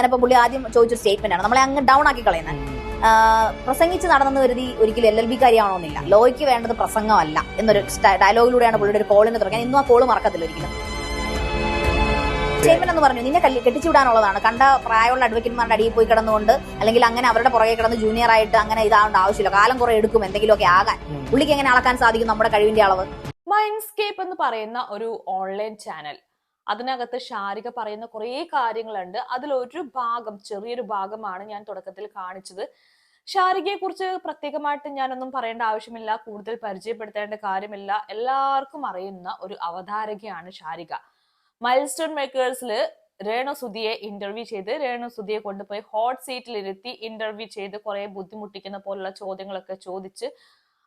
ഞാനിപ്പോ പുള്ളി ആദ്യം ചോദിച്ചൊരു സ്റ്റേറ്റ്മെന്റ് ആണ്. നമ്മളെ അങ്ങ് ഡൗൺ ആക്കി കളയുന്നത് പ്രസംഗിച്ച് നടന്നെന്ന് കരുതി ഒരിക്കലും എൽ എൽ ബി കാര്യമാണോന്നില്ല ലോയ്ക്ക് വേണ്ടത് പ്രസംഗമല്ല എന്നൊരു ഡയലോഗിലൂടെയാണ് പുള്ളിയുടെ ഒരു കോളിന് തുടങ്ങിയത്. ഇന്നും ആ കോൾ മറക്കത്തില്ല ഒരിക്കലും. സ്റ്റേറ്റ്മെന്റ് എന്ന് പറഞ്ഞു നിന്നെ കെട്ടിച്ചുവിടാനുള്ളതാണ്. കണ്ട പ്രായമുള്ള അഡ്വക്കേറ്റ്മാരുടെ അടിയിൽ പോയി കിടന്നുകൊണ്ട് അല്ലെങ്കിൽ അങ്ങനെ അവരുടെ പുറകെ കിടന്ന് ജൂനിയർ ആയിട്ട് അങ്ങനെ ഇതാവേണ്ട ആവശ്യമില്ല. കാലം കുറെ എടുക്കും എന്തെങ്കിലുമൊക്കെ ആകാൻ. പുള്ളിക്ക് എങ്ങനെ അളക്കാൻ സാധിക്കും നമ്മുടെ കഴിവിന്റെ അളവ്? മൈൻഡ്സ്കേപ്പ് എന്ന് പറയുന്ന ഒരു ഓൺലൈൻ ചാനൽ അതിനകത്ത് ഷാരിക പറയുന്ന കുറേ കാര്യങ്ങളുണ്ട്. അതിലൊരു ഭാഗം ചെറിയൊരു ഭാഗമാണ് ഞാൻ തുടക്കത്തിൽ കാണിച്ചത്. ഷാരികയെ കുറിച്ച് പ്രത്യേകമായിട്ട് ഞാനൊന്നും പറയേണ്ട ആവശ്യമില്ല കൂടുതൽ പരിചയപ്പെടുത്തേണ്ട കാര്യമില്ല. എല്ലാവർക്കും അറിയുന്ന ഒരു അവതാരകയാണ് ഷാരിക മൈൽ സ്റ്റോൺ മേക്കേഴ്സിൽ രേണു സുധിയെ ഇന്റർവ്യൂ ചെയ്ത് രേണു സുധിയെ കൊണ്ടുപോയി ഹോട്ട് സീറ്റിൽ ഇരുത്തി ഇന്റർവ്യൂ ചെയ്ത് കുറെ ബുദ്ധിമുട്ടിക്കുന്ന പോലുള്ള ചോദ്യങ്ങളൊക്കെ ചോദിച്ച്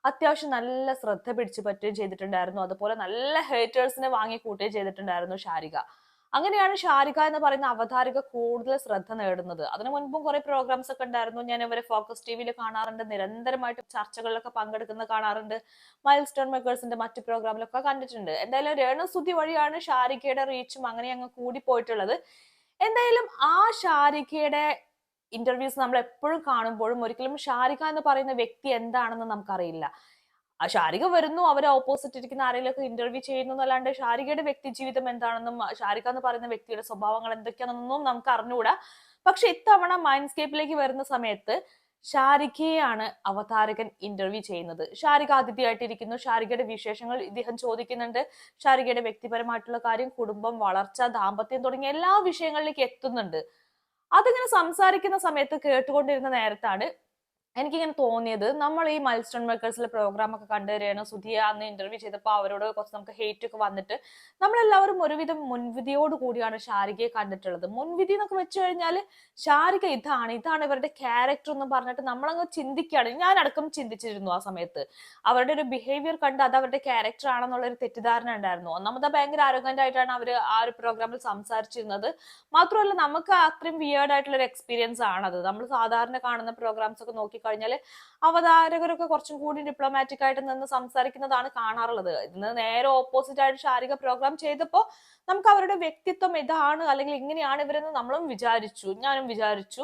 അത്യാവശ്യം നല്ല ശ്രദ്ധ പിടിച്ചു പറ്റുകയും ചെയ്തിട്ടുണ്ടായിരുന്നു. അതുപോലെ നല്ല ഹേറ്റേഴ്സിനെ വാങ്ങി കൂട്ടുകയും ചെയ്തിട്ടുണ്ടായിരുന്നു ഷാരിക. അങ്ങനെയാണ് ഷാരിക എന്ന് പറയുന്ന അവതാരിക കൂടുതൽ ശ്രദ്ധ നേടുന്നത്. അതിനു മുൻപും കുറെ പ്രോഗ്രാംസ് ഒക്കെ ഉണ്ടായിരുന്നു. ഞാൻ ഇവരെ ഫോക്കസ് ടി വിയിൽ കാണാറുണ്ട്. നിരന്തരമായിട്ട് ചർച്ചകളിലൊക്കെ പങ്കെടുക്കുന്ന കാണാറുണ്ട്. മൈൽ സ്റ്റോൺ മേക്കേഴ്സിന്റെ മറ്റു പ്രോഗ്രാമിലൊക്കെ കണ്ടിട്ടുണ്ട്. എന്തായാലും രേണുസുതി വഴിയാണ് ഷാരികയുടെ റീച്ചും അങ്ങനെ അങ്ങ് കൂടി പോയിട്ടുള്ളത് എന്തായാലും ആ ഷാരികയുടെ ഇന്റർവ്യൂസ് നമ്മൾ എപ്പോഴും കാണുമ്പോഴും ഒരിക്കലും ഷാരിക എന്ന് പറയുന്ന വ്യക്തി എന്താണെന്ന് നമുക്കറിയില്ല. ഷാരിക വരുന്നു അവർ ഓപ്പോസിറ്റ് ഇരിക്കുന്ന ആരെങ്കിലും ഇന്റർവ്യൂ ചെയ്യുന്നു എന്നല്ലാണ്ട് ഷാരികയുടെ വ്യക്തി ജീവിതം എന്താണെന്നും ഷാരിക എന്ന് പറയുന്ന വ്യക്തിയുടെ സ്വഭാവങ്ങൾ എന്തൊക്കെയാണെന്നൊന്നും നമുക്ക് അറിഞ്ഞുകൂടാ പക്ഷെ ഇത്തവണ മൈൻഡ്സ്കേപ്പിലേക്ക് വരുന്ന സമയത്ത് ഷാരികയാണ് അവതാരകൻ ഇന്റർവ്യൂ ചെയ്യുന്നത്. ഷാരിക അതിഥിയായിട്ടിരിക്കുന്നു ഷാരികയുടെ വിശേഷങ്ങൾ ഇദ്ദേഹം ചോദിക്കുന്നുണ്ട്. ഷാരികയുടെ വ്യക്തിപരമായിട്ടുള്ള കാര്യം കുടുംബം വളർച്ച ദാമ്പത്യം തുടങ്ങിയ എല്ലാ വിഷയങ്ങളിലേക്ക് എത്തുന്നുണ്ട്. അതിങ്ങനെ സംസാരിക്കുന്ന സമയത്ത് കേട്ടുകൊണ്ടിരുന്ന നേരത്താണ് എനിക്കിങ്ങനെ തോന്നിയത് നമ്മൾ ഈ മൈൽസ്റ്റോൺ മേക്കേഴ്സിലെ പ്രോഗ്രാം ഒക്കെ കണ്ടു സുധിയ അന്ന് ഇന്റർവ്യൂ ചെയ്തപ്പോൾ അവരോട് കുറച്ച് നമുക്ക് ഹേറ്റ് ഒക്കെ വന്നിട്ട് നമ്മളെല്ലാവരും ഒരുവിധം മുൻവിധിയോട് കൂടിയാണ് ഷാരികയെ കണ്ടിട്ടുള്ളത്. മുൻവിധി എന്നൊക്കെ വെച്ച് കഴിഞ്ഞാൽ ഷാരിക ഇതാണ് ഇതാണ് ഇവരുടെ ക്യാരക്ടർ എന്ന് പറഞ്ഞിട്ട് നമ്മളങ്ങ് ചിന്തിക്കുകയാണ്. ഞാൻ അടക്കം ചിന്തിച്ചിരുന്നു ആ സമയത്ത്. അവരുടെ ഒരു ബിഹേവിയർ കണ്ട് അത് അവരുടെ ക്യാരക്ടർ ആണെന്നുള്ള ഒരു തെറ്റിദ്ധാരണ ഉണ്ടായിരുന്നു. ഒന്നാമത് ഭയങ്കര ആരോഗ്യമായിട്ടാണ് അവർ ആ ഒരു പ്രോഗ്രാമിൽ സംസാരിച്ചിരുന്നത്. മാത്രമല്ല നമുക്ക് അത്രയും വിയേർഡ് ആയിട്ടുള്ള ഒരു എക്സ്പീരിയൻസ് ആണത്. നമ്മൾ സാധാരണ കാണുന്ന പ്രോഗ്രാംസ് ഒക്കെ നോക്കിക്കഴിഞ്ഞാൽ അവതാരകരൊക്കെ കുറച്ചും കൂടി ഡിപ്ലോമാറ്റിക് ആയിട്ട് നിന്ന് സംസാരിക്കുന്നതാണ് കാണാറുള്ളത്. ഇതിന് നേരെ ഓപ്പോസിറ്റ് ആയിട്ട് ഷാരിക പ്രോഗ്രാം ചെയ്തപ്പോൾ നമുക്ക് അവരുടെ വ്യക്തിത്വം ഇതാണ് അല്ലെങ്കിൽ ഇങ്ങനെയാണ് ഇവരെന്ന് നമ്മളും വിചാരിച്ചു ഞാനും വിചാരിച്ചു.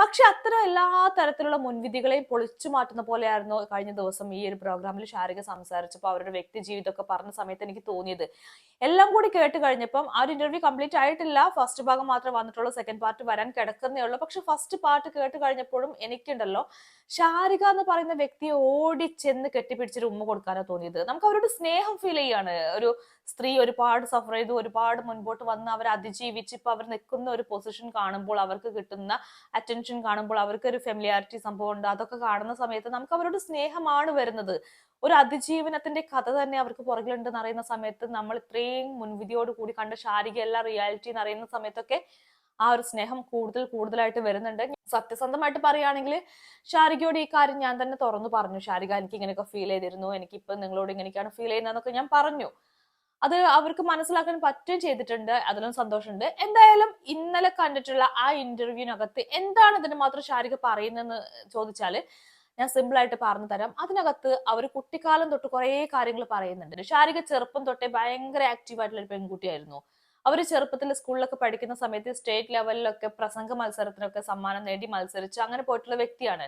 പക്ഷെ അത്തരം എല്ലാ തരത്തിലുള്ള മുൻവിധികളെയും പൊളിച്ചു മാറ്റുന്ന പോലെയായിരുന്നു കഴിഞ്ഞ ദിവസം ഈ ഒരു പ്രോഗ്രാമിൽ ഷാരിക സംസാരിച്ചപ്പോൾ അവരുടെ വ്യക്തി ജീവിതമൊക്കെ പറഞ്ഞ സമയത്ത് എനിക്ക് തോന്നിയത്. എല്ലാം കൂടി കേട്ട് കഴിഞ്ഞപ്പം ആ ഒരു ഇന്റർവ്യൂ കംപ്ലീറ്റ് ആയിട്ടില്ല. ഫസ്റ്റ് ഭാഗം മാത്രമേ വന്നിട്ടുള്ളൂ. സെക്കൻഡ് പാർട്ട് വരാൻ കിടക്കുന്നേ ഉള്ളൂ. പക്ഷെ ഫസ്റ്റ് പാർട്ട് കേട്ട് കഴിഞ്ഞപ്പോഴും എനിക്കുണ്ടല്ലോ ഷാരിക എന്ന് പറയുന്ന വ്യക്തിയെ ഓടി ചെന്ന് കെട്ടിപ്പിടിച്ചൊരു ഉമ്മ കൊടുക്കാനാണ് തോന്നിയത്. നമുക്ക് അവരോട് സ്നേഹം ഫീൽ ചെയ്യാണ്. ഒരു സ്ത്രീ ഒരുപാട് സഫർ ചെയ്തു ഒരുപാട് മുൻപോട്ട് വന്ന് അവർ അതിജീവിച്ച് ഇപ്പൊ അവർ നിൽക്കുന്ന ഒരു പൊസിഷൻ കാണുമ്പോൾ അവർക്ക് കിട്ടുന്ന അറ്റൻഷൻ കാണുമ്പോൾ അവർക്ക് ഒരു ഫെമിലിയാരിറ്റി സംഭവം ഉണ്ട്. അതൊക്കെ കാണുന്ന സമയത്ത് നമുക്ക് അവരോട് സ്നേഹമാണ് വരുന്നത്. ഒരു അതിജീവനത്തിന്റെ കഥ തന്നെ അവർക്ക് പുറകിലുണ്ടെന്ന് അറിയുന്ന സമയത്ത് നമ്മൾ ഇത്രയും മുൻവിധിയോട് കൂടി കണ്ട ശാരീരിക എല്ലാ റിയാലിറ്റി എന്ന് അറിയുന്ന സമയത്തൊക്കെ ആ ഒരു സ്നേഹം കൂടുതൽ കൂടുതലായിട്ട് വരുന്നുണ്ട്. സത്യസന്ധമായിട്ട് പറയുകയാണെങ്കിൽ ഷാരികയോട് ഈ കാര്യം ഞാൻ തന്നെ തുറന്നു പറഞ്ഞു. ഷാരിക എനിക്ക് ഇങ്ങനെയൊക്കെ ഫീൽ ചെയ്തിരുന്നു. എനിക്ക് ഇപ്പൊ നിങ്ങളോട് ഇങ്ങനെയൊക്കെയാണ് ഫീൽ ചെയ്യുന്നതെന്നൊക്കെ ഞാൻ പറഞ്ഞു. അത് അവർക്ക് മനസ്സിലാക്കാൻ പറ്റുകയും ചെയ്തിട്ടുണ്ട്. അതിലും സന്തോഷമുണ്ട്. എന്തായാലും ഇന്നലെ കണ്ടിട്ടുള്ള ആ ഇന്റർവ്യൂവിനകത്ത് എന്താണ് ഇതിന് മാത്രം ഷാരിക പറയുന്നതെന്ന് ചോദിച്ചാൽ ഞാൻ സിമ്പിൾ ആയിട്ട് പറഞ്ഞു തരാം. അതിനകത്ത് അവർ കുട്ടിക്കാലം തൊട്ട് കുറേ കാര്യങ്ങൾ പറയുന്നുണ്ട്. ഷാരിക ചെറുപ്പം തൊട്ടേ ഭയങ്കര ആക്റ്റീവ് ആയിട്ടുള്ള ഒരു പെൺകുട്ടിയായിരുന്നു. അവർ ചെറുപ്പത്തിൽ സ്കൂളിലൊക്കെ പഠിക്കുന്ന സമയത്ത് സ്റ്റേറ്റ് ലെവലിലൊക്കെ പ്രസംഗ മത്സരത്തിനൊക്കെ സമ്മാനം നേടി മത്സരിച്ച് അങ്ങനെ പോയിട്ടുള്ള വ്യക്തിയാണ്.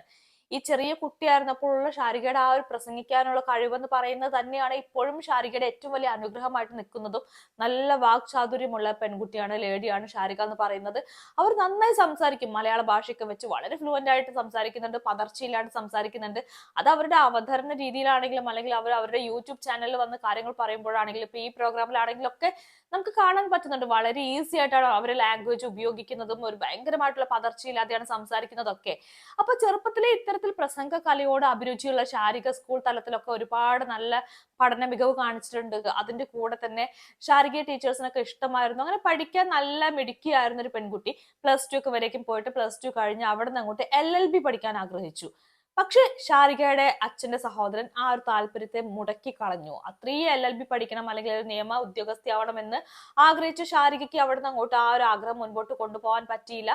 ഈ ചെറിയ കുട്ടിയായിരുന്നപ്പോഴുള്ള ഷാരികയുടെ ആ ഒരു പ്രസംഗിക്കാനുള്ള കഴിവെന്ന് പറയുന്നത് തന്നെയാണ് ഇപ്പോഴും ഷാരികയുടെ ഏറ്റവും വലിയ അനുഗ്രഹമായിട്ട് നിൽക്കുന്നതും നല്ല വാക്ചാതുര്യമുള്ള പെൺകുട്ടിയാണ് ലേഡിയാണ് ഷാരിക എന്ന് പറയുന്നത്. അവർ നന്നായി സംസാരിക്കും. മലയാള ഭാഷയൊക്കെ വെച്ച് വളരെ ഫ്ലുവന്റ് ആയിട്ട് സംസാരിക്കുന്നുണ്ട് പതർച്ചയില്ലാണ്ട് സംസാരിക്കുന്നുണ്ട്. അത് അവരുടെ അവതരണ രീതിയിലാണെങ്കിലും അല്ലെങ്കിൽ അവർ അവരുടെ യൂട്യൂബ് ചാനലിൽ വന്ന് കാര്യങ്ങൾ പറയുമ്പോഴാണെങ്കിലും ഇപ്പൊ ഈ പ്രോഗ്രാമിലാണെങ്കിലും ഒക്കെ നമുക്ക് കാണാൻ പറ്റുന്നുണ്ട്. വളരെ ഈസി ആയിട്ടാണ് അവർ ലാംഗ്വേജ് ഉപയോഗിക്കുന്നതും ഒരു ഭയങ്കരമായിട്ടുള്ള പതർച്ചയില്ലാതെയാണ് സംസാരിക്കുന്നതൊക്കെ. അപ്പൊ ചെറുപ്പത്തിലെ ഇത്തരത്തിൽ പ്രസംഗ കലയോട് അഭിരുചിയുള്ള ശാരീരിക സ്കൂൾ തലത്തിലൊക്കെ ഒരുപാട് നല്ല പഠന മികവ് കാണിച്ചിട്ടുണ്ട്. അതിന്റെ കൂടെ തന്നെ ശാരീരിക ടീച്ചേഴ്സിനൊക്കെ ഇഷ്ടമായിരുന്നു. അങ്ങനെ പഠിക്കാൻ നല്ല മിടുക്കിയായിരുന്ന ഒരു പെൺകുട്ടി. പ്ലസ് ടു ഒക്കെ വരേക്കും പോയിട്ട് പ്ലസ് ടു കഴിഞ്ഞ് അവിടെ നിന്ന് അങ്ങോട്ട് എൽ എൽ ബി പഠിക്കാൻ ആഗ്രഹിച്ചു. പക്ഷെ ഷാരികയുടെ അച്ഛന്റെ സഹോദരൻ ആ ഒരു താല്പര്യത്തെ മുടക്കി കളഞ്ഞു. അത്രയും എൽ എൽ ബി പഠിക്കണം അല്ലെങ്കിൽ ഒരു നിയമ ഉദ്യോഗസ്ഥയാവണമെന്ന് ആഗ്രഹിച്ച ഷാരികയ്ക്ക് അവിടുന്ന് അങ്ങോട്ട് ആ ഒരു ആഗ്രഹം മുൻപോട്ട് കൊണ്ടുപോകാൻ പറ്റിയില്ല.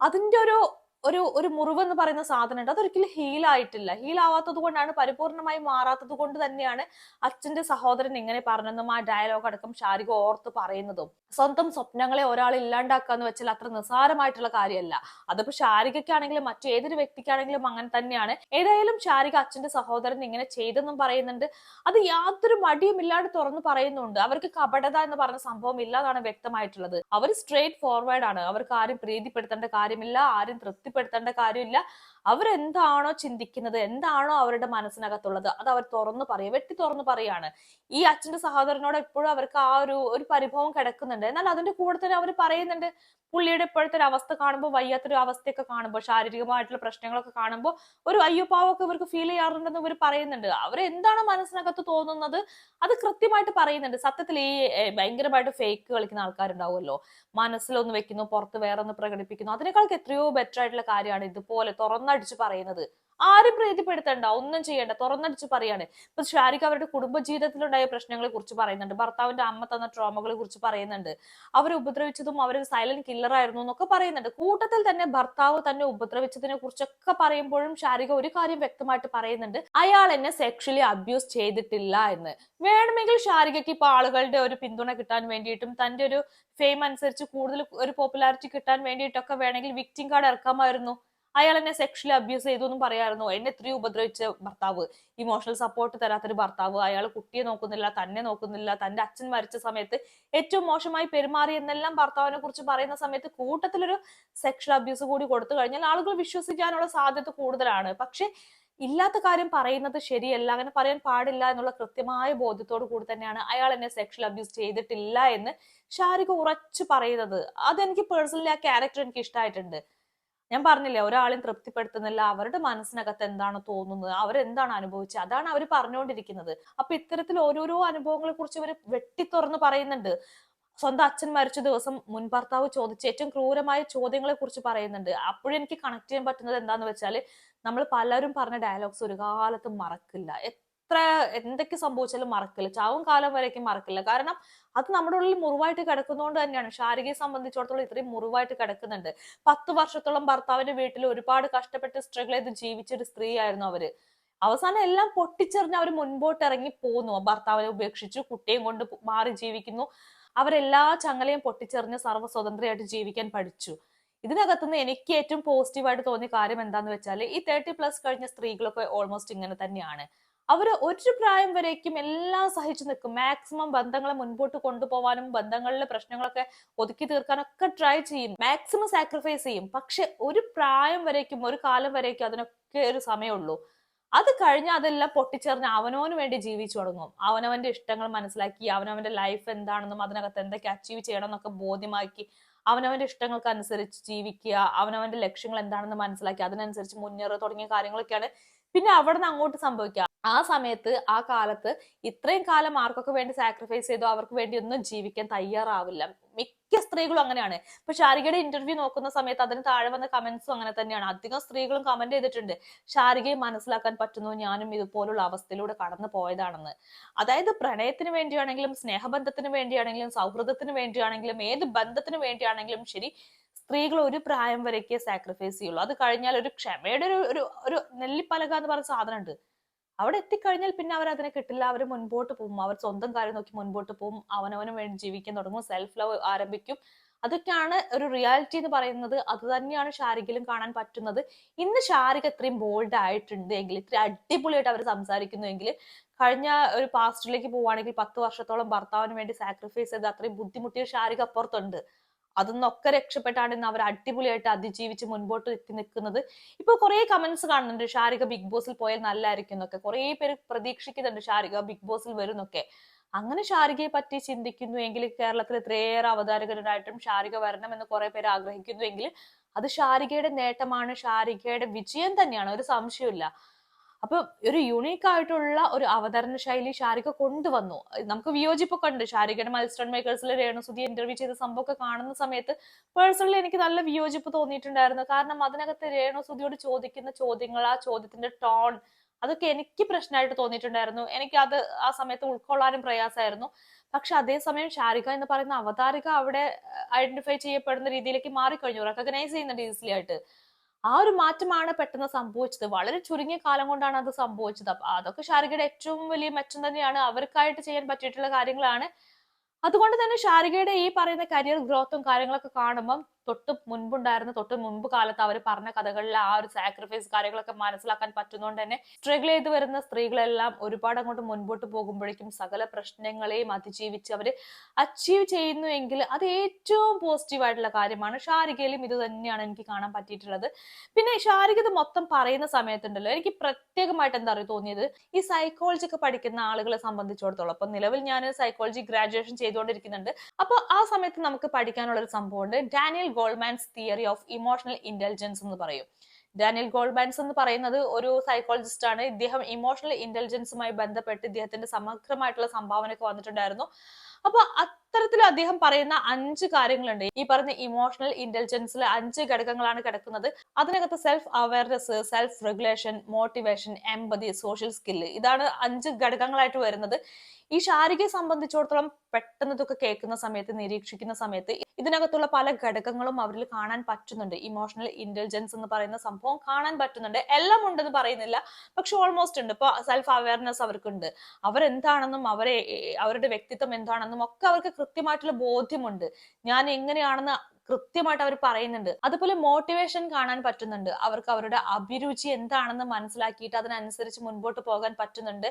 അതിന്റെ ഒരു ഒരു ഒരു മുറിവ് എന്ന് പറയുന്ന സാധനം ഉണ്ട് അതൊരിക്കലും ഹീൽ ആയിട്ടില്ല. ഹീൽ ആവാത്തത് കൊണ്ടാണ് പരിപൂർണമായി മാറാത്തത് കൊണ്ട് തന്നെയാണ് അച്ഛന്റെ സഹോദരൻ ഇങ്ങനെ പറഞ്ഞെന്നും ആ ഡയലോഗ് അടക്കം ശാരിക ഓർത്ത് പറയുന്നതും. സ്വന്തം സ്വപ്നങ്ങളെ ഒരാൾ ഇല്ലാണ്ടാക്കുക എന്ന് വെച്ചാൽ അത്ര നിസ്സാരമായിട്ടുള്ള കാര്യമല്ല. അതിപ്പോ ശാരികയ്ക്കാണെങ്കിലും മറ്റേതൊരു വ്യക്തിക്കാണെങ്കിലും അങ്ങനെ തന്നെയാണ്. ഏതായാലും ശാരിക അച്ഛന്റെ സഹോദരൻ ഇങ്ങനെ ചെയ്തെന്നും പറയുന്നുണ്ട്. അത് യാതൊരു മടിയും ഇല്ലാണ്ട് തുറന്നു പറയുന്നുണ്ട്. അവർക്ക് കപടത എന്ന് പറഞ്ഞ സംഭവം ഇല്ലാതാണ് വ്യക്തമായിട്ടുള്ളത്. അവർ സ്ട്രേറ്റ് ഫോർവേഡ് ആണ്. അവർക്ക് ആരും പ്രീതിപ്പെടുത്തേണ്ട കാര്യമില്ല ആരും തൃപ്തിപ്പെടുത്തേണ്ട കാര്യമില്ല. അവരെന്താണോ ചിന്തിക്കുന്നത് എന്താണോ അവരുടെ മനസ്സിനകത്തുള്ളത് അത് അവർ തുറന്നു പറയുക. വെട്ടി തുറന്നു പറയാണ് ഈ അച്ഛന്റെ സഹോദരനോട് എപ്പോഴും അവർക്ക് ആ ഒരു ഒരു പരിഭവം കിടക്കുന്നുണ്ട്. എന്നാൽ അതിന്റെ കൂടെ തന്നെ അവർ പറയുന്നുണ്ട് പുള്ളിയുടെ ഇപ്പോഴത്തെ ഒരു അവസ്ഥ കാണുമ്പോൾ വയ്യാത്തൊരു അവസ്ഥയൊക്കെ കാണുമ്പോൾ ശാരീരികമായിട്ടുള്ള പ്രശ്നങ്ങളൊക്കെ കാണുമ്പോൾ ഒരു അയ്യോപ്പാവൊക്കെ ഇവർക്ക് ഫീൽ ചെയ്യാറുണ്ടെന്ന് ഇവർ പറയുന്നുണ്ട്. അവർ എന്താണ് മനസ്സിനകത്ത് തോന്നുന്നത് അത് കൃത്യമായിട്ട് പറയുന്നുണ്ട്. സത്യത്തിൽ ഈ ഭയങ്കരമായിട്ട് ഫേക്ക് കളിക്കുന്ന ആൾക്കാരുണ്ടാവുമല്ലോ. മനസ്സിലൊന്ന് വെക്കുന്നു പുറത്ത് വേറെ ഒന്ന് പ്രകടിപ്പിക്കുന്നു അതിനേക്കാൾക്ക് എത്രയോ ബെറ്റർ ആയിട്ടുള്ള കാര്യമാണ് ഇതുപോലെ തുറന്നടിച്ച് പറയുന്നത്. ആരും പ്രീതിപ്പെടുത്തണ്ട ഒന്നും ചെയ്യണ്ട തുറന്നടിച്ച് പറയാണ്. ഇപ്പൊ ഷാരിഖ് അവരുടെ കുടുംബജീവിതത്തിലുണ്ടായ പ്രശ്നങ്ങളെ കുറിച്ച് പറയുന്നുണ്ട്. ഭർത്താവിന്റെ അമ്മ തന്ന ട്രോമകളെ കുറിച്ച് പറയുന്നുണ്ട്. അവരെ ഉപദ്രവിച്ചതും അവർ സൈലന്റ് കില്ലർ ആയിരുന്നു എന്നൊക്കെ പറയുന്നുണ്ട്. കൂട്ടത്തിൽ തന്നെ ഭർത്താവ് തന്നെ ഉപദ്രവിച്ചതിനെ കുറിച്ചൊക്കെ പറയുമ്പോഴും ഷാരിഖ ഒരു കാര്യം വ്യക്തമായിട്ട് പറയുന്നുണ്ട്. അയാൾ എന്നെ സെക്ഷലി അബ്യൂസ് ചെയ്തിട്ടില്ല എന്ന്. വേണമെങ്കിൽ ഷാരിഖയ്ക്ക് ഇപ്പൊ ആളുകളുടെ ഒരു പിന്തുണ കിട്ടാൻ വേണ്ടിയിട്ടും തന്റെ ഒരു ഫെയിം അനുസരിച്ച് കൂടുതൽ ഒരു പോപ്പുലാരിറ്റി കിട്ടാൻ വേണ്ടിയിട്ടൊക്കെ വേണമെങ്കിൽ വിക്ടിം കാർഡ് ഇറക്കാമായിരുന്നു. അയാൾ എന്നെ സെക്ഷലി അബ്യൂസ് ചെയ്തു എന്നും പറയായിരുന്നു. എന്നെ ഇത്രയും ഉപദ്രവിച്ച ഭർത്താവ്. ഇമോഷണൽ സപ്പോർട്ട് തരാത്തൊരു ഭർത്താവ്. അയാൾ കുട്ടിയെ നോക്കുന്നില്ല തന്നെ നോക്കുന്നില്ല തന്റെ അച്ഛൻ മരിച്ച സമയത്ത് ഏറ്റവും മോശമായി പെരുമാറി എന്നെല്ലാം ഭർത്താവിനെ കുറിച്ച് പറയുന്ന സമയത്ത് കൂട്ടത്തിലൊരു സെക്ഷൽ അബ്യൂസ് കൂടി കൊടുത്തു കഴിഞ്ഞാൽ ആളുകൾ വിശ്വസിക്കാനുള്ള സാധ്യത കൂടുതലാണ്. പക്ഷെ ഇല്ലാത്ത കാര്യം പറയുന്നത് ശരിയല്ല. അങ്ങനെ പറയാൻ പാടില്ല എന്നുള്ള കൃത്യമായ ബോധ്യത്തോടു കൂടി തന്നെയാണ് അയാൾ എന്നെ സെക്ഷൽ അബ്യൂസ് ചെയ്തിട്ടില്ല എന്ന് ഷാരിക ഉറച്ചു പറയുന്നത്. അതെനിക്ക് പേഴ്സണലി ആ ക്യാരക്ടർ എനിക്ക് ഇഷ്ടമായിട്ടുണ്ട് ഞാൻ പറഞ്ഞില്ലേ ഒരാളെയും തൃപ്തിപ്പെടുത്തുന്നില്ല അവരുടെ മനസ്സിനകത്ത് എന്താണ് തോന്നുന്നത് അവരെന്താണ് അനുഭവിച്ചത് അതാണ് അവർ പറഞ്ഞുകൊണ്ടിരിക്കുന്നത്. അപ്പൊ ഇത്തരത്തിൽ ഓരോരോ അനുഭവങ്ങളെ കുറിച്ച് ഇവർ വെട്ടിത്തുറന്ന് പറയുന്നുണ്ട്. സ്വന്തം അച്ഛൻ മരിച്ച ദിവസം മുൻ ഭർത്താവ് ചോദിച്ച ഏറ്റവും ക്രൂരമായ ചോദ്യങ്ങളെ കുറിച്ച് പറയുന്നുണ്ട്. അപ്പോഴെനിക്ക് കണക്ട് ചെയ്യാൻ പറ്റുന്നത് എന്താന്ന് വെച്ചാൽ നമ്മൾ പലരും പറഞ്ഞ ഡയലോഗ്സ് ഒരു കാലത്തും മറക്കില്ല. എത്ര എന്തൊക്കെ സംഭവിച്ചാലും മറക്കില്ല. ചാവും കാലം വരേക്കും മറക്കില്ല. കാരണം അത് നമ്മുടെ ഉള്ളിൽ മുറിവായിട്ട് കിടക്കുന്നതുകൊണ്ട് തന്നെയാണ്. ശാരീരിക സംബന്ധിച്ചിടത്തോളം ഇത്രയും മുറിവായിട്ട് കിടക്കുന്നുണ്ട്. പത്ത് വർഷത്തോളം ഭർത്താവിന്റെ വീട്ടിൽ ഒരുപാട് കഷ്ടപ്പെട്ട് സ്ട്രഗിൾ ചെയ്ത് ജീവിച്ചൊരു സ്ത്രീ ആയിരുന്നു അവർ. അവസാനം എല്ലാം പൊട്ടിച്ചെറിഞ്ഞ് അവർ മുൻപോട്ട് ഇറങ്ങി പോന്നു. ഭർത്താവിനെ ഉപേക്ഷിച്ചു കുട്ടിയും കൊണ്ട് മാറി ജീവിക്കുന്നു. അവരെല്ലാ ചങ്ങലയും പൊട്ടിച്ചെറിഞ്ഞ് സർവസ്വതന്ത്രയായിട്ട് ജീവിക്കാൻ പഠിച്ചു. ഇതിനകത്തുനിന്ന് എനിക്ക് ഏറ്റവും പോസിറ്റീവായിട്ട് തോന്നിയ കാര്യം എന്താന്ന് വെച്ചാൽ ഈ തേർട്ടി പ്ലസ് കഴിഞ്ഞ സ്ത്രീകളൊക്കെ ഓൾമോസ്റ്റ് ഇങ്ങനെ തന്നെയാണ്. അവർ ഒരു പ്രായം വരേക്കും എല്ലാം സഹിച്ചു നിൽക്കും. മാക്സിമം ബന്ധങ്ങളെ മുൻപോട്ട് കൊണ്ടുപോകാനും ബന്ധങ്ങളിലെ പ്രശ്നങ്ങളൊക്കെ ഒതുക്കി തീർക്കാനൊക്കെ ട്രൈ ചെയ്യും. മാക്സിമം സാക്രിഫൈസ് ചെയ്യും. പക്ഷെ ഒരു പ്രായം വരേക്കും ഒരു കാലം വരേക്കും അതിനൊക്കെ ഒരു സമയമുള്ളൂ. അത് കഴിഞ്ഞ് അതെല്ലാം പൊട്ടിച്ചെറിഞ്ഞ് അവനവന് വേണ്ടി ജീവിച്ചു തുടങ്ങും. അവനവന്റെ ഇഷ്ടങ്ങൾ മനസ്സിലാക്കി അവനവന്റെ ലൈഫ് എന്താണെന്നും അതിനകത്ത് എന്തൊക്കെ അച്ചീവ് ചെയ്യണം എന്നൊക്കെ ബോധ്യമാക്കി അവനവന്റെ ഇഷ്ടങ്ങൾക്ക് അനുസരിച്ച് ജീവിക്കുക അവനവന്റെ ലക്ഷ്യങ്ങൾ എന്താണെന്ന് മനസ്സിലാക്കി അതിനനുസരിച്ച് മുന്നേറുക തുടങ്ങിയ കാര്യങ്ങളൊക്കെയാണ് പിന്നെ അവിടെ നിന്ന് അങ്ങോട്ട് സംഭവിക്കുക ആ സമയത്ത് ആ കാലത്ത് ഇത്രയും കാലം ആർക്കൊക്കെ വേണ്ടി സാക്രിഫൈസ് ചെയ്തോ അവർക്ക് വേണ്ടി ഒന്നും ജീവിക്കാൻ തയ്യാറാവില്ല. മിക്ക സ്ത്രീകളും അങ്ങനെയാണ്. ഇപ്പൊ ഷാരികയുടെ ഇന്റർവ്യൂ നോക്കുന്ന സമയത്ത് അതിന് താഴെ വന്ന കമന്റ്സും അങ്ങനെ തന്നെയാണ്. അധികം സ്ത്രീകളും കമന്റ് ചെയ്തിട്ടുണ്ട്. ഷാരികയെ മനസ്സിലാക്കാൻ പറ്റുന്നു ഞാനും ഇതുപോലുള്ള അവസ്ഥയിലൂടെ കടന്നു പോയതാണെന്ന്. അതായത് പ്രണയത്തിന് വേണ്ടിയാണെങ്കിലും സ്നേഹബന്ധത്തിന് വേണ്ടിയാണെങ്കിലും സൗഹൃദത്തിന് വേണ്ടിയാണെങ്കിലും ഏത് ബന്ധത്തിന് വേണ്ടിയാണെങ്കിലും ശരി സ്ത്രീകൾ ഒരു പ്രായം വരെയൊക്കെ സാക്രിഫൈസ് ചെയ്യുള്ളൂ. അത് കഴിഞ്ഞാൽ ഒരു ക്ഷമയുടെ ഒരു ഒരു ഒരു നെല്ലിപ്പലക എന്ന് പറഞ്ഞ സാധനമുണ്ട്. അവിടെ എത്തിക്കഴിഞ്ഞാൽ പിന്നെ അവർ അതിനെ കിട്ടില്ല. അവർ മുൻപോട്ട് പോകും. അവർ സ്വന്തം കാര്യം നോക്കി മുൻപോട്ട് പോകും. അവനവനും വേണ്ടി ജീവിക്കാൻ തുടങ്ങും. സെൽഫ് ലവ് ആരംഭിക്കും. അതൊക്കെയാണ് ഒരു റിയാലിറ്റി എന്ന് പറയുന്നത്. അത് തന്നെയാണ് ഷാരികയിലും കാണാൻ പറ്റുന്നത്. ഇന്ന് ഷാരിക ഇത്രയും ബോൾഡ് ആയിട്ടുണ്ട് എങ്കിൽ ഇത്ര അടിപൊളിയായിട്ട് അവർ സംസാരിക്കുന്നു എങ്കിൽ കഴിഞ്ഞ ഒരു പാസ്റ്റിലേക്ക് പോവുകയാണെങ്കിൽ പത്ത് വർഷത്തോളം ഭർത്താവിന് വേണ്ടി സാക്രിഫൈസ് ചെയ്ത് അത്രയും ബുദ്ധിമുട്ടിയ ഷാരിക അപ്പുറത്തുണ്ട്. അതിന്നൊക്കെ രക്ഷപ്പെട്ടാണ് ഇന്ന് അവർ അടിപൊളിയായിട്ട് അതിജീവിച്ച് മുൻപോട്ട് എത്തി നിൽക്കുന്നത്. ഇപ്പൊ കുറെ കമന്റ്സ് കാണുന്നുണ്ട്. ഷാരിക ബിഗ് ബോസിൽ പോയാൽ നല്ലായിരിക്കും എന്നൊക്കെ. കുറെ പേര് പ്രതീക്ഷിക്കുന്നുണ്ട് ഷാരിക ബിഗ് ബോസിൽ വരുന്നൊക്കെ. അങ്ങനെ ഷാരികയെ പറ്റി ചിന്തിക്കുന്നു എങ്കിൽ കേരളത്തിൽ ഇത്രയേറെ അവതാരകരുണ്ടായിട്ടും ഷാരിക വരണം എന്ന് കുറെ പേര് ആഗ്രഹിക്കുന്നു എങ്കിൽ അത് ഷാരികയുടെ നേട്ടമാണ് ഷാരികയുടെ വിജയം തന്നെയാണ്. ഒരു സംശയമില്ല അപ്പൊ ഒരു യുണീക്ക് ആയിട്ടുള്ള ഒരു അവതരണ ശൈലി ഷാരിഖ കൊണ്ടുവന്നു. നമുക്ക് വിയോജിപ്പൊക്കെ ഉണ്ട് ഷാരികയുടെ മൈൽസ്റ്റോൺ മേക്കേഴ്സിൽ രേണുസുതി ഇന്റർവ്യൂ ചെയ്ത സംഭവമൊക്കെ കാണുന്ന സമയത്ത് പേഴ്സണലി എനിക്ക് നല്ല വിയോജിപ്പ് തോന്നിയിട്ടുണ്ടായിരുന്നു. കാരണം അതിനകത്ത് രേണുസുതിയോട് ചോദിക്കുന്ന ചോദ്യങ്ങൾ ആ ചോദ്യത്തിന്റെ ടോൺ അതൊക്കെ എനിക്ക് പ്രശ്നമായിട്ട് തോന്നിയിട്ടുണ്ടായിരുന്നു. എനിക്ക് അത് ആ സമയത്ത് ഉൾക്കൊള്ളാനും പ്രയാസമായിരുന്നു. പക്ഷെ അതേസമയം ഷാരിഖ എന്ന് പറയുന്ന അവതാരിക അവിടെ ഐഡന്റിഫൈ ചെയ്യപ്പെടുന്ന രീതിയിലേക്ക് മാറിക്കഴിഞ്ഞു. റെക്കഗ്നൈസ് ചെയ്യുന്നുണ്ട് ഈസിലി ആയിട്ട്. ആ ഒരു മാറ്റമാണ് പെട്ടെന്ന് സംഭവിച്ചത്. വളരെ ചുരുങ്ങിയ കാലം കൊണ്ടാണ് അത് സംഭവിച്ചത്. അപ്പൊ അതൊക്കെ ഷാരികയുടെ ഏറ്റവും വലിയ മെച്ചം തന്നെയാണ്. അവർക്കായിട്ട് ചെയ്യാൻ പറ്റിയിട്ടുള്ള കാര്യങ്ങളാണ്. അതുകൊണ്ട് തന്നെ ഷാരികയുടെ ഈ പറയുന്ന കരിയർ ഗ്രോത്തും കാര്യങ്ങളൊക്കെ കാണുമ്പം തൊട്ട് മുൻപുണ്ടായിരുന്ന തൊട്ട് മുൻപ് കാലത്ത് അവർ പറഞ്ഞ കഥകളിൽ ആ ഒരു സാക്രിഫൈസ് കാര്യങ്ങളൊക്കെ മനസ്സിലാക്കാൻ പറ്റുന്നതുകൊണ്ട് തന്നെ സ്ട്രഗിൾ ചെയ്ത് വരുന്ന സ്ത്രീകളെല്ലാം ഒരുപാട് അങ്ങോട്ട് മുൻപോട്ട് പോകുമ്പോഴേക്കും സകല പ്രശ്നങ്ങളെയും അതിജീവിച്ച് അവർ അച്ചീവ് ചെയ്യുന്നു എങ്കിൽ അത് ഏറ്റവും പോസിറ്റീവ് ആയിട്ടുള്ള കാര്യമാണ്. ഷാരികയിലും ഇത് തന്നെയാണ് എനിക്ക് കാണാൻ പറ്റിയിട്ടുള്ളത്. പിന്നെ ഷാരിക ഇത് മൊത്തം പറയുന്ന സമയത്തുണ്ടല്ലോ എനിക്ക് പ്രത്യേകമായിട്ട് എന്താ പറയുക തോന്നിയത്? ഈ സൈക്കോളജി ഒക്കെ പഠിക്കുന്ന ആളുകളെ സംബന്ധിച്ചിടത്തോളം അപ്പൊ നിലവിൽ ഞാൻ സൈക്കോളജി ഗ്രാജുവേഷൻ ചെയ്തുകൊണ്ടിരിക്കുന്നുണ്ട്. അപ്പൊ ആ സമയത്ത് നമുക്ക് പഠിക്കാനുള്ള ഒരു സംഭവമുണ്ട്. Daniel Goleman's theory of emotional intelligence എന്ന് പറയും. ഡാനിയൽ ഗോൾമാൻസ് എന്ന് പറയുന്നത് ഒരു സൈക്കോളജിസ്റ്റ് ആണ്. ഇദ്ദേഹം ഇമോഷണൽ ഇന്റലിജൻസുമായി ബന്ധപ്പെട്ട് ഇദ്ദേഹത്തിന്റെ സമഗ്രമായിട്ടുള്ള സംഭാവനയൊക്കെ വന്നിട്ടുണ്ടായിരുന്നു. അപ്പൊ അത്തരത്തിൽ അദ്ദേഹം പറയുന്ന അഞ്ച് കാര്യങ്ങളുണ്ട്. ഈ പറഞ്ഞ ഇമോഷണൽ ഇന്റലിജൻസിലെ അഞ്ച് ഘടകങ്ങളാണ് കിടക്കുന്നത്. അതിനകത്ത് self awareness self regulation motivation empathy social skill ഇതാണ് അഞ്ച് ഘടകങ്ങളായിട്ട് വരുന്നത്. ഈ ശാരീരിക സംബന്ധിച്ചിടത്തോളം പെട്ടെന്ന് ഇതൊക്കെ കേൾക്കുന്ന സമയത്ത് നിരീക്ഷിക്കുന്ന സമയത്ത് ഇതിനകത്തുള്ള പല ഘടകങ്ങളും അവരിൽ കാണാൻ പറ്റുന്നുണ്ട്. ഇമോഷണൽ ഇന്റലിജൻസ് എന്ന് പറയുന്ന സംഭവം കാണാൻ പറ്റുന്നുണ്ട്. എല്ലാം ഉണ്ടെന്ന് പറയുന്നില്ല. പക്ഷെ ഓൾമോസ്റ്റ് ഉണ്ട്. ഇപ്പൊ സെൽഫ് അവയർനെസ് അവർക്കുണ്ട്. അവരെന്താണെന്നും അവരെ അവരുടെ വ്യക്തിത്വം എന്താണെന്നും ഒക്കെ അവർക്ക് കൃത്യമായിട്ടുള്ള ബോധ്യമുണ്ട്. ഞാൻ എങ്ങനെയാണെന്ന് കൃത്യമായിട്ട് അവർ പറയുന്നുണ്ട്. അതുപോലെ മോട്ടിവേഷൻ കാണാൻ പറ്റുന്നുണ്ട്. അവർക്ക് അവരുടെ അഭിരുചി എന്താണെന്ന് മനസ്സിലാക്കിയിട്ട് അതിനനുസരിച്ച് മുൻപോട്ട് പോകാൻ പറ്റുന്നുണ്ട്.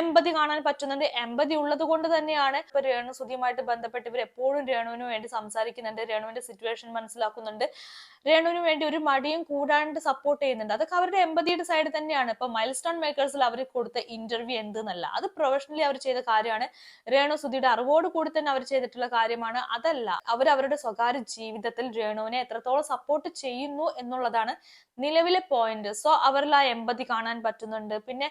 എമ്പതി കാണാൻ പറ്റുന്നുണ്ട്. എമ്പതി ഉള്ളത് കൊണ്ട് തന്നെയാണ് ഇപ്പൊ രേണു സുധിയുമായിട്ട് ബന്ധപ്പെട്ട് ഇവർ എപ്പോഴും രേണുവിന് വേണ്ടി സംസാരിക്കുന്നുണ്ട്. രേണുവിന്റെ സിറ്റുവേഷൻ മനസ്സിലാക്കുന്നുണ്ട്. രേണുവിന് വേണ്ടി ഒരു മടിയും കൂടാണ്ട് സപ്പോർട്ട് ചെയ്യുന്നുണ്ട്. അതൊക്കെ അവരുടെ എമ്പതിയുടെ സൈഡ് തന്നെയാണ്. ഇപ്പൊ മൈൽ സ്റ്റോൺ മേക്കേഴ്സിൽ അവർ കൊടുത്ത ഇന്റർവ്യൂ എന്തെന്നല്ല. അത് പ്രൊഫഷണലി അവർ ചെയ്ത കാര്യമാണ്. രേണു സുധിയുടെ അറിവോട് കൂടി തന്നെ അവർ ചെയ്തിട്ടുള്ള കാര്യമാണ്. അതല്ല അവർ അവരുടെ സ്വകാര്യ ജീവിതത്തിൽ രേണുവിനെ എത്രത്തോളം സപ്പോർട്ട് ചെയ്യുന്നു എന്നുള്ളതാണ് നിലവിലെ പോയിന്റ് സോ അവരിൽ ആ എമ്പതി കാണാൻ പറ്റുന്നുണ്ട്. പിന്നെ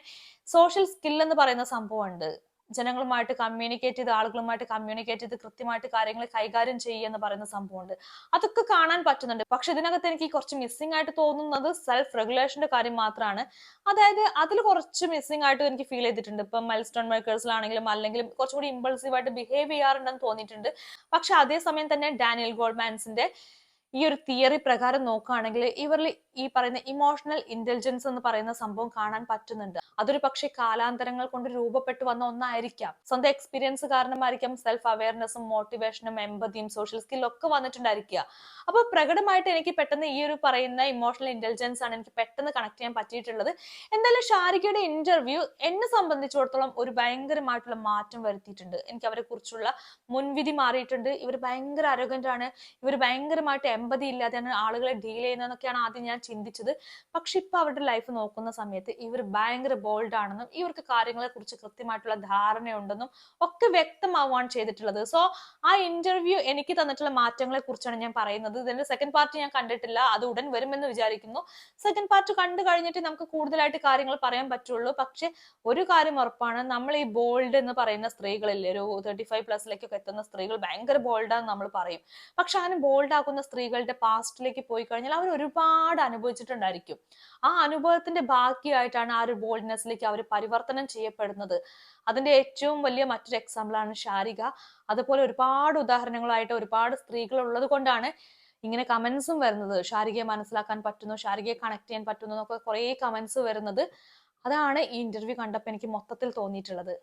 സോഷ്യൽ സ്കിൽ എന്ന് പറയുന്ന സംഭവമുണ്ട്. ജനങ്ങളുമായിട്ട് കമ്മ്യൂണിക്കേറ്റ് ചെയ്ത് ആളുകളുമായിട്ട് കമ്മ്യൂണിക്കേറ്റ് ചെയ്ത് കൃത്യമായിട്ട് കാര്യങ്ങൾ കൈകാര്യം ചെയ്യുക എന്ന് പറയുന്ന സംഭവമുണ്ട്. അതൊക്കെ കാണാൻ പറ്റുന്നുണ്ട്. പക്ഷെ ഇതിനകത്ത് എനിക്ക് കുറച്ച് മിസ്സിംഗ് ആയിട്ട് തോന്നുന്നത് സെൽഫ് റെഗുലേഷന്റെ കാര്യം മാത്രമാണ് അതായത് അതിൽ കുറച്ച് മിസ്സിംഗ് ആയിട്ട് എനിക്ക് ഫീൽ ചെയ്തിട്ടുണ്ട്. ഇപ്പം മൈൽ സ്റ്റോൺ മേക്കേഴ്സിലാണെങ്കിലും അല്ലെങ്കിൽ കുറച്ചുകൂടി ഇമ്പൾസീവ് ആയിട്ട് ബിഹേവ് ചെയ്യാറുണ്ടെന്ന് തോന്നിയിട്ടുണ്ട്. പക്ഷെ അതേസമയം തന്നെ ഡാനിയൽ ഗോൾഡ്മാൻസിന്റെ ഈ ഒരു തിയറി പ്രകാരം നോക്കുകയാണെങ്കിൽ ഇവരിൽ ഈ പറയുന്ന ഇമോഷണൽ ഇന്റലിജൻസ് എന്ന് പറയുന്ന സംഭവം കാണാൻ പറ്റുന്നുണ്ട്. അതൊരു പക്ഷേ കാലാന്തരങ്ങൾ കൊണ്ട് രൂപപ്പെട്ടു വന്ന ഒന്നായിരിക്കാം. സ്വന്തം എക്സ്പീരിയൻസ് കാരണമായിരിക്കാം സെൽഫ് അവയർനെസ്സും മോട്ടിവേഷനും എമ്പതിയും സോഷ്യൽ സ്കില്ലും ഒക്കെ വന്നിട്ടുണ്ടായിരിക്കുക. അപ്പൊ പ്രകടമായിട്ട് എനിക്ക് പെട്ടെന്ന് ഈ ഒരു പറയുന്ന ഇമോഷണൽ ഇന്റലിജൻസ് ആണ് എനിക്ക് പെട്ടെന്ന് കണക്ട് ചെയ്യാൻ പറ്റിയിട്ടുള്ളത്. എന്തായാലും ഷാരികയുടെ ഇന്റർവ്യൂ എന്നെ സംബന്ധിച്ചിടത്തോളം ഒരു ഭയങ്കരമായിട്ടുള്ള മാറ്റം വരുത്തിയിട്ടുണ്ട്. എനിക്ക് അവരെ കുറിച്ചുള്ള മുൻവിധി മാറിയിട്ടുണ്ട്. ഇവർ ഭയങ്കര അരോഗന്റ് ആണ്. ഇവർ ഭയങ്കരമായിട്ട് എമ്പതി ഇല്ലാതെയാണ് ആളുകളെ ഡീൽ ചെയ്യുന്നതെന്നൊക്കെയാണ് ആദ്യം ഞാൻ ചിന്തിച്ചത്. പക്ഷെ ഇപ്പൊ അവരുടെ ലൈഫ് നോക്കുന്ന സമയത്ത് ഇവർ ഭയങ്കര ബോൾഡ് ആണെന്നും ഇവർക്ക് കാര്യങ്ങളെ കുറിച്ച് കൃത്യമായിട്ടുള്ള ധാരണയുണ്ടെന്നും ഒക്കെ വ്യക്തമാവുകയാണ് ചെയ്തിട്ടുള്ളത്. സോ ആ ഇന്റർവ്യൂ എനിക്ക് തന്നിട്ടുള്ള മാറ്റങ്ങളെ കുറിച്ചാണ് ഞാൻ പറയുന്നത്. ഇതിന്റെ സെക്കൻഡ് പാർട്ട് ഞാൻ കണ്ടിട്ടില്ല. അത് ഉടൻ വരുമെന്ന് വിചാരിക്കുന്നു. സെക്കൻഡ് പാർട്ട് കണ്ടു കഴിഞ്ഞിട്ട് നമുക്ക് കൂടുതലായിട്ട് കാര്യങ്ങൾ പറയാൻ പറ്റുള്ളൂ. പക്ഷെ ഒരു കാര്യം ഉറപ്പാണ്. നമ്മൾ ഈ ബോൾഡ് എന്ന് പറയുന്ന സ്ത്രീകളില്ലേ ഒരു തേർട്ടി ഫൈവ് പ്ലസിലേക്കൊക്കെ എത്തുന്ന സ്ത്രീകൾ ഭയങ്കര ബോൾഡാന്ന് നമ്മൾ പറയും. പക്ഷെ അങ്ങനെ ബോൾഡ് ആക്കുന്ന സ്ത്രീകളുടെ പാസ്റ്റിലേക്ക് പോയി കഴിഞ്ഞാൽ അവർ ഒരുപാട് അനുഭവിച്ചിട്ടുണ്ടായിരിക്കും. ആ അനുഭവത്തിന്റെ ബാക്കിയായിട്ടാണ് ആ ഒരു ബോൾഡ്നെസ്സിലേക്ക് അവർ പരിവർത്തനം ചെയ്യപ്പെടുന്നത്. അതിന്റെ ഏറ്റവും വലിയ മറ്റൊരു എക്സാമ്പിളാണ് ഷാരിക. അതുപോലെ ഒരുപാട് ഉദാഹരണങ്ങളായിട്ട് ഒരുപാട് സ്ത്രീകൾ ഉള്ളത് കൊണ്ടാണ് ഇങ്ങനെ കമന്റ്സും വരുന്നത്. ഷാരികയെ മനസ്സിലാക്കാൻ പറ്റുന്നു ഷാരികയെ കണക്ട് ചെയ്യാൻ പറ്റുന്നു എന്നൊക്കെ കുറേ കമന്റ്സ് വരുന്നത്. അതാണ് ഈ ഇന്റർവ്യൂ കണ്ടപ്പോൾ എനിക്ക് മൊത്തത്തിൽ തോന്നിയിട്ടുള്ളത്.